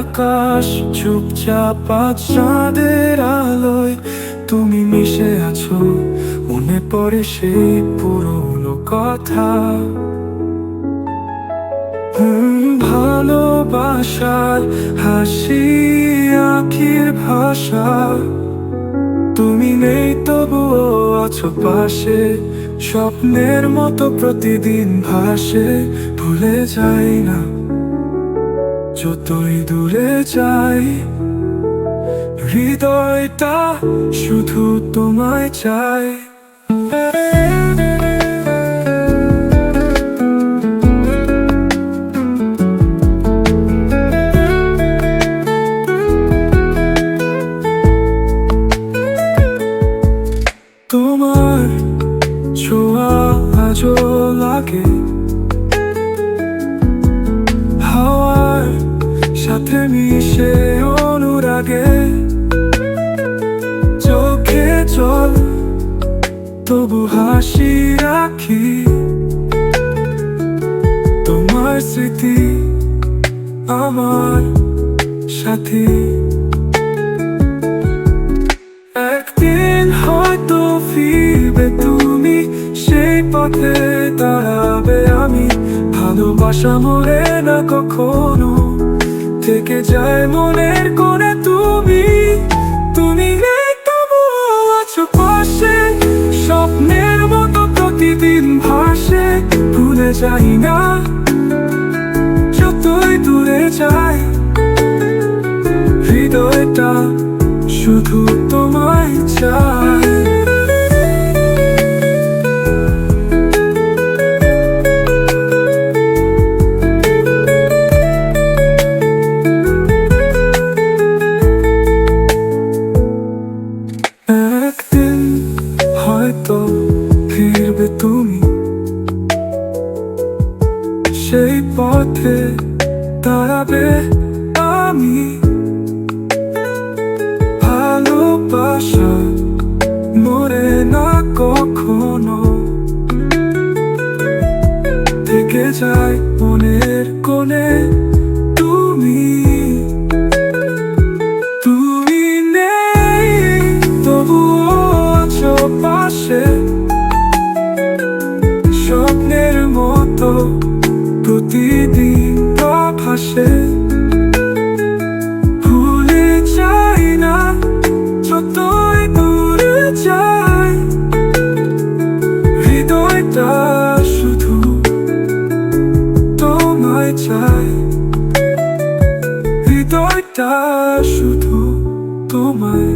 আকাশ চুপচাপ আজ চাঁদের আলোয়। তুমি মিশে আছো, মনে পড়ে সেই পুরনো কথা। ভালোবাসার হাসি, আখির ভাষা। তুমি নেই তবুও আছো পাশে, স্বপ্নের মতো প্রতিদিন ভাসে, ভুলে যাই না। যতই দূরে যাই হৃদয়টা শুধু তোমায় চায় তোমার ছোঁয়া আজও লাগে। সাথে মিশে অনুরাগে। চোখে জল, তবু হাসি রাখি। তোমার স্মৃতি আমার সাথী। একদিন হয়তো ফিরবে তুমি, সেই পথে দাঁড়াবে আমি। ভালোবাসা মরে না কখনো। থেকে যায় মনের কোণে তুমি। তুমি আছো পাশে, স্বপ্নের মতো প্রতিদিন ভাসে, ভুলে যাই না। সেই পথে দাঁড়াবে আমি। ভালোবাসা মরে না কখনো। থেকে যায় মনের কোণে তুমি। তুমি নেই, তবুও আছো পাশে। স্বপ্নের মতো ভাসে ভুলে যাই না যতই দূরে যাই। হৃদয়টা শুধু তোমায় চাই। হৃদয়টা শুধু তোমায়